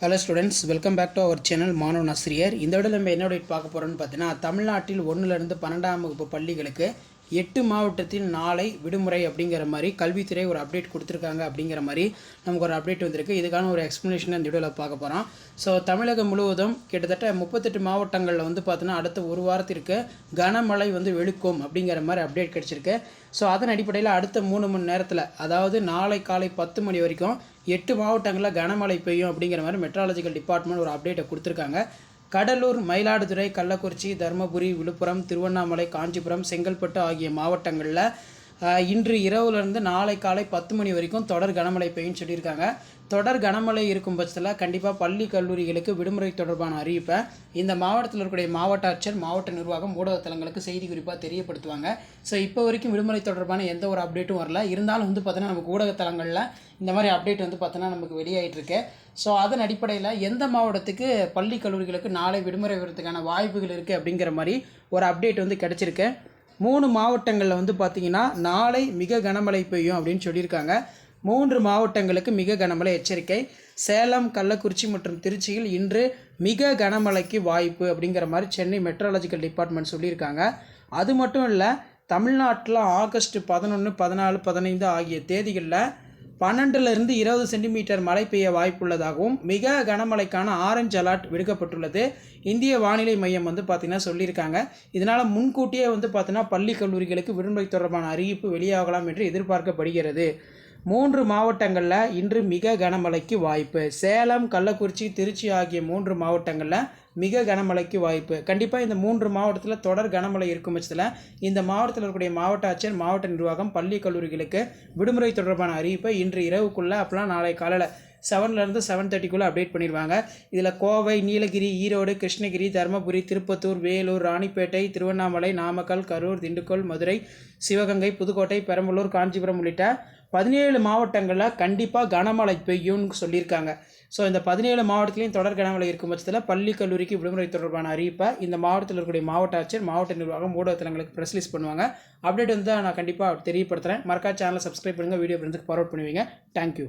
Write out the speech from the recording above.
Hello students welcome back to our channel மாணவன் ஆசிரியர் இந்த விட நம்ம என்ன பார்க்க போகிறோன்னு பார்த்தீங்கன்னா தமிழ்நாட்டில் ஒன்றுலேருந்து பன்னெண்டாம் வகுப்பு பள்ளிகளுக்கு எட்டு மாவட்டத்தில் நாளை விடுமுறை அப்படிங்கிற மாதிரி கல்வித்துறை ஒரு அப்டேட் கொடுத்துருக்காங்க அப்படிங்கிற மாதிரி நமக்கு ஒரு அப்டேட் வந்திருக்கு. இதுக்கான ஒரு எக்ஸ்ப்ளனேஷன் இந்த வீடியோவில் பார்க்க போகிறோம் ஸோ தமிழகம் முழுவதும் கிட்டத்தட்ட முப்பத்தெட்டு மாவட்டங்களில் வந்து பார்த்தோன்னா அடுத்த ஒரு வாரத்திற்கு கனமழை வந்து வெளுக்கும் அப்படிங்கிற மாதிரி அப்டேட் கிடச்சிருக்கு. ஸோ அதன் அடிப்படையில் அடுத்த மூணு மணி நேரத்தில் அதாவது நாளை காலை பத்து மணி வரைக்கும் எட்டு மாவட்டங்களில் கனமழை பெய்யும் அப்படிங்கிற மாதிரி மெட்ராலஜிக்கல் டிபார்ட்மெண்ட் ஒரு அப்டேட்டை கொடுத்துருக்காங்க. கடலூர் மயிலாடுதுறை கள்ளக்குறிச்சி தருமபுரி விழுப்புரம் திருவண்ணாமலை காஞ்சிபுரம் செங்கல்பட்டு ஆகிய மாவட்டங்களில் இன்று இரவுலேருந்து நாளை காலை பத்து மணி வரைக்கும் தொடர் கனமழை பெய்யும் சொல்லியிருக்காங்க. தொடர் கனமழை இருக்கும் பட்சத்தில் கண்டிப்பாக பள்ளி கல்லூரிகளுக்கு விடுமுறை தொடர்பான அறிவிப்பை இந்த மாவட்டத்தில் இருக்கக்கூடிய மாவட்ட ஆட்சியர் மாவட்ட நிர்வாகம் ஊடகத்தலங்களுக்கு செய்தி குறிப்பாக தெரியப்படுத்துவாங்க. ஸோ இப்போ வரைக்கும் விடுமுறை தொடர்பான எந்த ஒரு அப்டேட்டும் வரல. இருந்தாலும் வந்து பார்த்தீங்கன்னா நமக்கு ஊடகத்தலங்களில் இந்த மாதிரி அப்டேட் வந்து பார்த்தோன்னா நமக்கு வெளியாகிட்டுருக்கு ஸோ அதன் அடிப்படையில் எந்த மாவட்டத்துக்கு பள்ளி கல்லூரிகளுக்கு நாளை விடுமுறை வரதுக்கான வாய்ப்புகள் இருக்குது அப்படிங்கிற மாதிரி ஒரு அப்டேட் வந்து கிடச்சிருக்கு. மூணு மாவட்டங்களில் வந்து பார்த்திங்கன்னா நாளை மிக கனமழை பெய்யும் அப்படின்னு சொல்லியிருக்காங்க. மூன்று மாவட்டங்களுக்கு மிக கனமழை எச்சரிக்கை. சேலம் கள்ளக்குறிச்சி மற்றும் திருச்சியில் இன்று மிக கனமழைக்கு வாய்ப்பு அப்படிங்கிற மாதிரி சென்னை மெட்ரலாஜிக்கல் டிபார்ட்மெண்ட் சொல்லியிருக்காங்க. அது மட்டும் இல்லை தமிழ்நாட்டில் ஆகஸ்ட் பதினொன்று பதினாலு பதினைந்து ஆகிய தேதிகளில் பன்னெண்டுலேருந்து இருபது சென்டிமீட்டர் மழை பெய்ய வாய்ப்புள்ளதாகவும் மிக கனமழைக்கான ஆரஞ்சு அலர்ட் விடுக்கப்பட்டுள்ளது. இந்திய வானிலை மையம் வந்து பார்த்திங்கன்னா சொல்லியிருக்காங்க. இதனால் முன்கூட்டியே வந்து பார்த்திங்கன்னா பள்ளி கல்லூரிகளுக்கு விடுமுறை தொடர்பான அறிவிப்பு வெளியாகலாம் என்று எதிர்பார்க்கப்படுகிறது. மூன்று மாவட்டங்களில் இன்று மிக கனமழைக்கு வாய்ப்பு. சேலம் கள்ளக்குறிச்சி திருச்சி ஆகிய மூன்று மாவட்டங்களில் மிக கனமழைக்கு வாய்ப்பு. கண்டிப்பாக இந்த மூன்று மாவட்டத்தில் தொடர் கனமழை இருக்கும் பட்சத்தில் இந்த மாவட்டத்தில் இருக்கக்கூடிய மாவட்ட ஆட்சியர் மாவட்ட நிர்வாகம் பள்ளி கல்லூரிகளுக்கு விடுமுறை தொடர்பான அறிவிப்பை இன்று இரவுக்குள்ளே அப்போலாம் நாளை காலையில் செவன்லேருந்து செவன் தேர்ட்டிக்குள்ளே அப்டேட் பண்ணிடுவாங்க. இதில் கோவை நீலகிரி ஈரோடு கிருஷ்ணகிரி தருமபுரி திருப்பத்தூர் வேலூர் ராணிப்பேட்டை திருவண்ணாமலை நாமக்கல் கரூர் திண்டுக்கல் மதுரை சிவகங்கை புதுக்கோட்டை பெரம்பலூர் காஞ்சிபுரம் உள்ளிட்ட பதினேழு மாவட்டங்களில் கண்டிப்பாக கனமழை பெய்யும்னு சொல்லியிருக்காங்க. ஸோ இந்த பதினேழு மாவட்டத்திலையும் தொடர் கனமழை இருக்கும் பட்சத்தில் பள்ளி கல்லூரிக்கு விடுமுறை தொடர்பான அறிவிப்பை இந்த மாவட்டத்தில் இருக்கக்கூடிய மாவட்ட ஆட்சியர் மாவட்ட நிர்வாகம் ஊடகத்தலங்களுக்கு ப்ரெஸ் ரிலீஸ் பண்ணுவாங்க. அப்டேட் வந்து நான் கண்டிப்பாக தெரியப்படுத்துகிறேன் மறக்காம சேனலை சப்ஸ்கிரைப் பண்ணுங்கள் வீடியோ ஃப்ரெண்ட்ஸுக்கு ஃபார்வர்ட் பண்ணுவீங்க. தேங்க்யூ